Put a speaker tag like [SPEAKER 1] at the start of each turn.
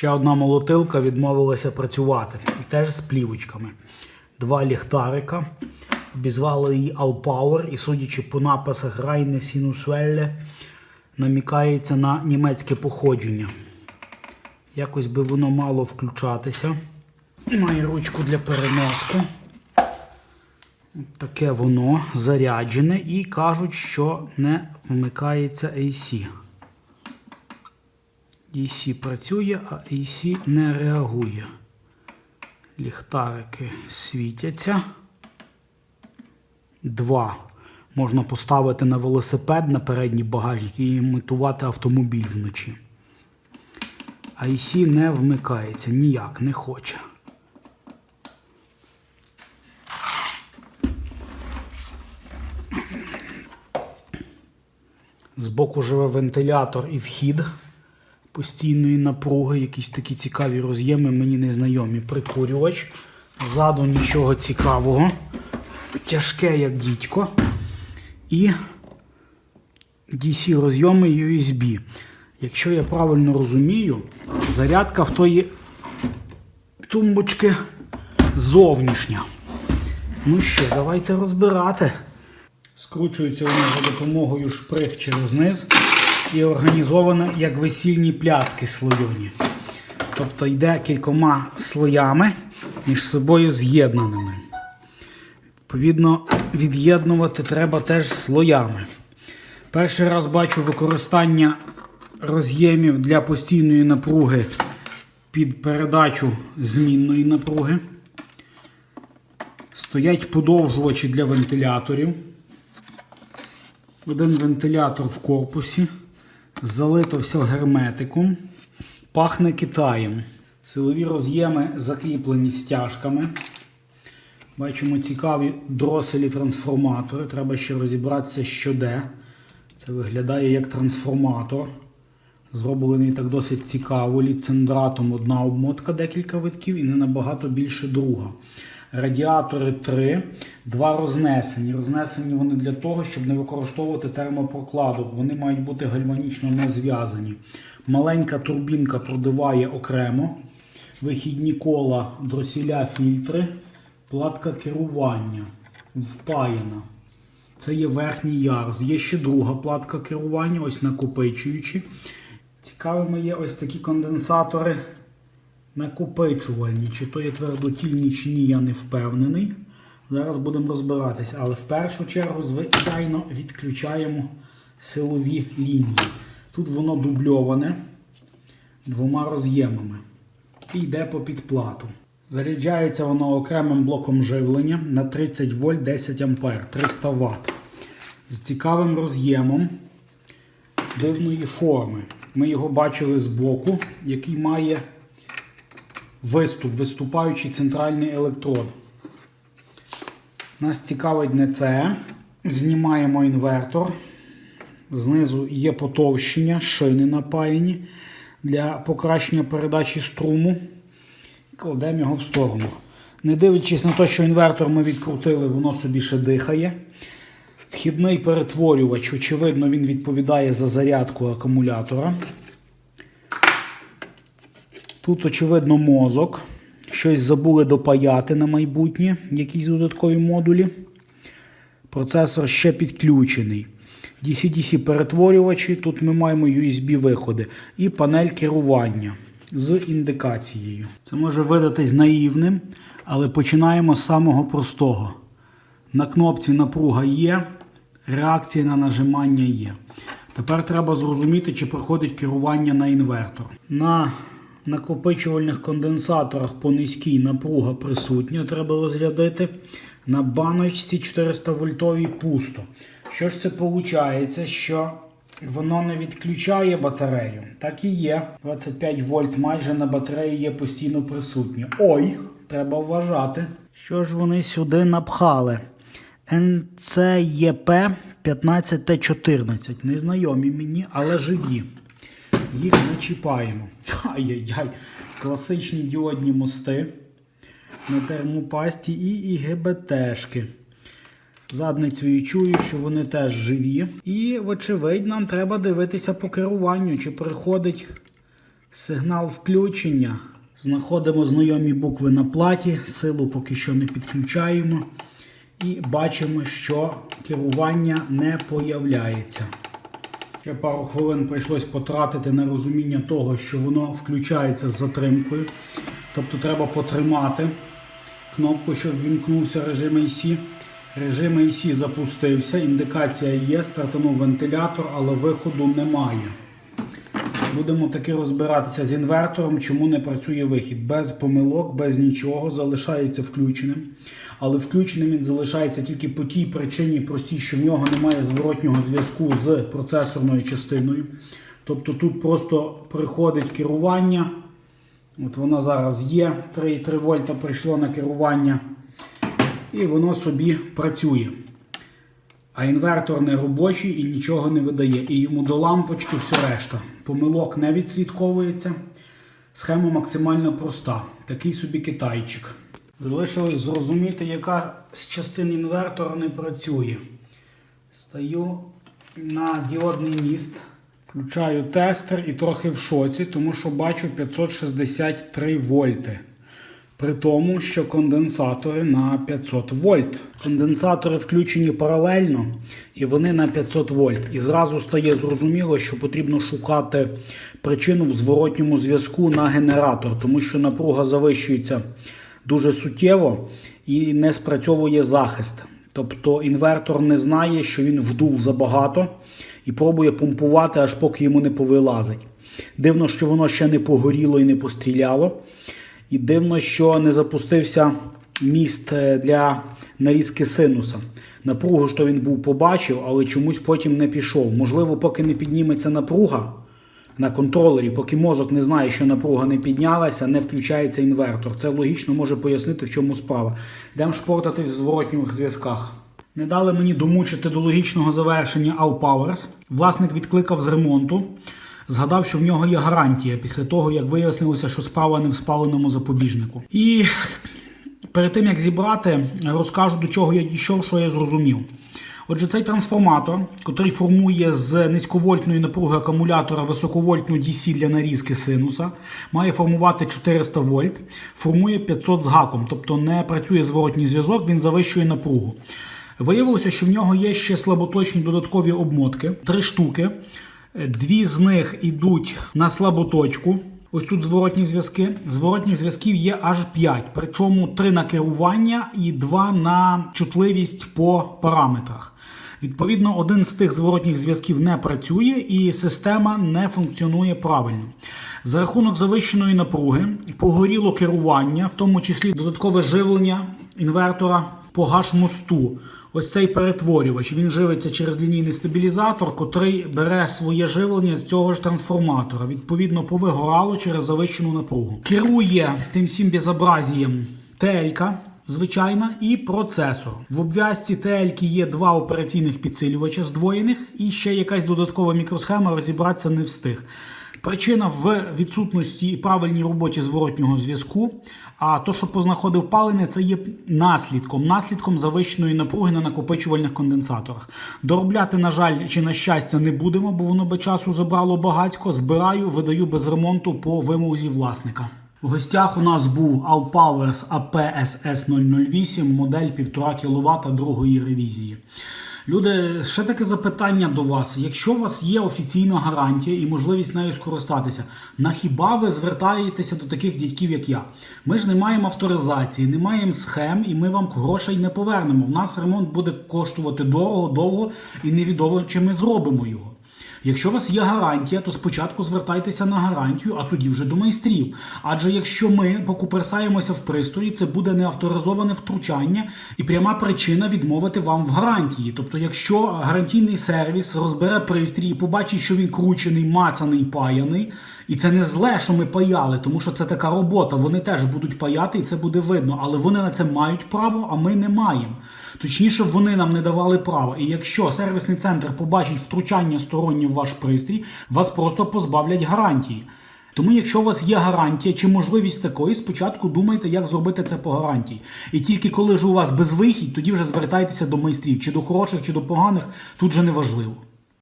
[SPEAKER 1] Ще одна молотилка відмовилася працювати. І теж з плівочками. Два ліхтарика. Обізвали її Allpower і, судячи по написах Райне Сінусвелле, намікається на німецьке походження. Якось би воно мало включатися. Має ручку для переноску. Таке воно заряджене і кажуть, що не вмикається AC. DC працює, а AC не реагує. Ліхтарики світяться. Два. Можна поставити на велосипед на передній багажник і імітувати автомобіль вночі. IC не вмикається, ніяк не хоче. Збоку живе вентилятор і вхід постійної напруги, якісь такі цікаві роз'єми, мені незнайомі. Прикурювач. Ззаду нічого цікавого. Тяжке, як дідько. І DC розйоми USB. Якщо я правильно розумію, зарядка в тої тумбочки зовнішня. Ну що, давайте розбирати. Скручується воно за допомогою шприг через низ і організовано як весільні пляцки слойоні. Тобто йде кількома слоями між собою з'єднаними. Відповідно, від'єднувати треба теж слоями. Перший раз бачу використання роз'ємів для постійної напруги під передачу змінної напруги. Стоять подовжувачі для вентиляторів. Один вентилятор в корпусі. Залито все герметиком. Пахне Китаєм. Силові роз'єми закріплені стяжками. Бачимо цікаві дроселі трансформатори. Треба ще розібратися, що де. Це виглядає як трансформатор. Зроблений так досить цікаво. Ліцендратом одна обмотка, декілька витків і не набагато більше друга. Радіатори 3, два рознесені. Рознесені вони для того, щоб не використовувати термопрокладок. Вони мають бути гальванічно не зв'язані. Маленька турбінка продуває окремо. Вихідні кола, дросіля, фільтри, платка керування впаяна. Це є верхній ярус. Є ще друга платка керування, ось накопичуючі. Цікавими є ось такі конденсатори накопичувальні. Чи то є твердотільні, чи ні, я не впевнений. Зараз будемо розбиратися. Але в першу чергу, звичайно, відключаємо силові лінії. Тут воно дубльоване двома роз'ємами. І йде по підплату. Заряджається воно окремим блоком живлення на 30 вольт 10 ампер 300 Вт. З цікавим роз'ємом дивної форми. Ми його бачили збоку, який має виступ, виступаючий центральний електрод. Нас цікавить не це. Знімаємо інвертор. Знизу є потовщення, шини напаяні для покращення передачі струму. Кладемо його в сторону. Не дивлячись на те, що інвертор ми відкрутили, воно собі ще дихає. Вхідний перетворювач, очевидно, він відповідає за зарядку акумулятора. Тут, очевидно, мозок. Щось забули допаяти на майбутнє, якісь додаткові модулі. Процесор ще підключений. DC-DC перетворювачі, тут ми маємо USB-виходи і панель керування з індикацією. Це може видатись наївним, але починаємо з самого простого. На кнопці напруга є, реакція на нажимання є. Тепер треба зрозуміти, чи проходить керування на інвертор. На накопичувальних конденсаторах по низькій напруга присутня, треба розрядити. На баночці 400 вольтовій пусто. Що ж це виходить, що воно не відключає батарею? Так і є. 25 вольт майже на батареї є постійно присутні. Ой, треба вважати. Що ж вони сюди напхали? НЦЄП 15Т14. Незнайомі мені, але живі. Їх не чіпаємо. Ай-яй-яй. Класичні діодні мости на термопасті і ІГБТшки. Задницею чую, що вони теж живі. І, вочевидь, нам треба дивитися по керуванню, чи приходить Сигнал включення. Знаходимо знайомі букви на платі, силу поки що не підключаємо. І бачимо, що керування не появляється. Ще пару хвилин прийшлось потратити на розуміння того, що воно включається з затримкою. Тобто треба потримати кнопку, щоб вімкнувся режим AC. Режим AC запустився, індикація є, стартанув вентилятор, але виходу немає. Будемо таки розбиратися з інвертором, чому не працює вихід. Без помилок, без нічого, залишається включеним. Але включеним він залишається тільки по тій причині, простій, що в нього немає зворотнього зв'язку з процесорною частиною. Тобто тут просто приходить керування. От воно зараз є. 3,3 вольта прийшло на керування. І воно собі працює. А інвертор не робочий і нічого не видає. І йому до лампочки все решта. Помилок не відслідковується. Схема максимально проста. Такий собі китайчик. Залишилось зрозуміти, яка з частин інвертора не працює. Стаю на діодний міст, включаю тестер і трохи в шоці, тому що бачу 563 вольти. При тому, що конденсатори на 500 вольт. Конденсатори включені паралельно і вони на 500 вольт. І зразу стає зрозуміло, що потрібно шукати причину в зворотньому зв'язку на генератор, тому що напруга завищується дуже суттєво і не спрацьовує захист. Тобто інвертор не знає, що він вдув забагато і пробує помпувати, аж поки йому не повилазить. Дивно, що воно ще не погоріло і не постріляло. І дивно, що не запустився міст е, для нарізки синуса. Напругу що він був побачив, але чомусь потім не пішов. Можливо, поки не підніметься напруга на контролері, поки мозок не знає, що напруга не піднялася, не включається інвертор. Це логічно може пояснити, в чому справа. Йдемо шпортати в зворотніх зв'язках. Не дали мені домучити до логічного завершення All Powers. Власник відкликав з ремонту. Згадав, що в нього є гарантія після того, як вияснилося, що справа не в спаленому запобіжнику. І перед тим як зібрати, розкажу до чого я дійшов, що я зрозумів. Отже, цей трансформатор, який формує з низьковольтної напруги акумулятора високовольтну DC для нарізки синуса, має формувати 400 вольт, формує 500 з гаком, тобто не працює зворотній зв'язок, він завищує напругу. Виявилося, що в нього є ще слаботочні додаткові обмотки, три штуки. Дві з них йдуть на слаботочку. Ось тут зворотні зв'язки. Зворотніх зв'язків є аж 5, причому 3 на керування і 2 на чутливість по параметрах. Відповідно, один з тих зворотніх зв'язків не працює і система не функціонує правильно. За рахунок завищеної напруги погоріло керування, в тому числі додаткове живлення інвертора по гаш-мосту. Ось цей перетворювач. Він живиться через лінійний стабілізатор, котрий бере своє живлення з цього ж трансформатора. Відповідно, повигорало через завищену напругу. Керує тим всім безобразієм ТЛК, звичайна, і процесор. В обв'язці ТЛК є два операційних підсилювача здвоєних, і ще якась додаткова мікросхема розібратися не встиг. Причина в відсутності і правильній роботі зворотнього зв'язку. А то, що познаходив палене, це є наслідком, наслідком завищеної напруги на накопичувальних конденсаторах. Доробляти, на жаль, чи на щастя, не будемо, бо воно би часу забрало багатько. Збираю, видаю без ремонту по вимозі власника. В гостях у нас був All Powers APSS 008, модель 1,5 кВт другої ревізії. Люди, ще таке запитання до вас. Якщо у вас є офіційна гарантія і можливість нею скористатися, на хіба ви звертаєтеся до таких дядьків, як я? Ми ж не маємо авторизації, не маємо схем, і ми вам грошей не повернемо. В нас ремонт буде коштувати дорого, довго і невідомо, чи ми зробимо його. Якщо у вас є гарантія, то спочатку звертайтеся на гарантію, а тоді вже до майстрів. Адже якщо ми покуперсаємося в пристрої, це буде неавторизоване втручання і пряма причина відмовити вам в гарантії. Тобто, якщо гарантійний сервіс розбере пристрій і побачить, що він кручений, мацаний, паяний. І це не зле, що ми паяли, тому що це така робота. Вони теж будуть паяти, і це буде видно. Але вони на це мають право, а ми не маємо. Точніше, вони нам не давали права. І якщо сервісний центр побачить втручання сторонні в ваш пристрій, вас просто позбавлять гарантії. Тому, якщо у вас є гарантія чи можливість такої, спочатку думайте, як зробити це по гарантії. І тільки коли ж у вас безвихідь, тоді вже звертайтеся до майстрів, чи до хороших, чи до поганих, тут же не важливо.